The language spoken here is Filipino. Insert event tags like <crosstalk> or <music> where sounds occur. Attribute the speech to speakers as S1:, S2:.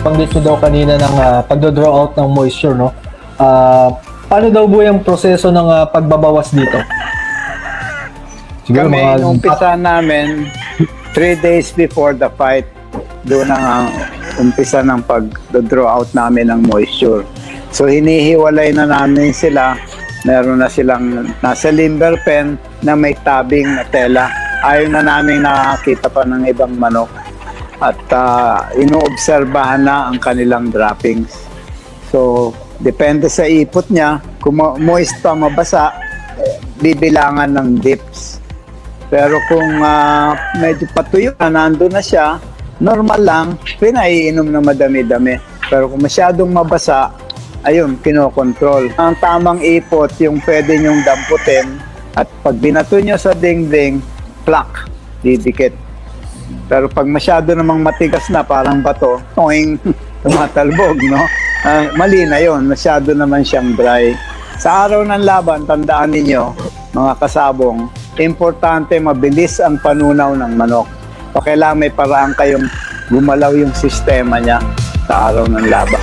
S1: Banggit nyo daw kanina ng ah, pagdo-draw out ng moisture, no? Ah, paano daw po yung proseso ng ah, pagbabawas dito? Siguro
S2: Kami,
S1: mga
S2: umpisa namin, three days before the fight, doon ang umpisa ng pag-draw out namin ng moisture. So, hinihiwalay na namin sila. Meron na silang nasa limber pen na may tabing na tela. Ayaw na namin nakakita pa ng ibang manok. At uh, inoobserbahan na ang kanilang droppings. So, depende sa ipot niya. Kung mo- moist pa mabasa, bibilangan ng dips. Pero kung ah, medyo patuyo na, nandun na siya, normal lang, pinaiinom na madami-dami. Pero kung masyadong mabasa, ayun, kinokontrol. Ang tamang ipot, yung pwede nyong damputin, at pag binato nyo sa dingding, plak, didikit. Pero pag masyado namang matigas na, parang bato, toing, <laughs> tumatalbog, no? Ah, mali na yon masyado naman siyang dry. Sa araw ng laban, tandaan ninyo, mga kasabong, importante mabilis ang panunaw ng manok. O kailangan may paraan kayong gumalaw yung sistema niya sa araw ng laban.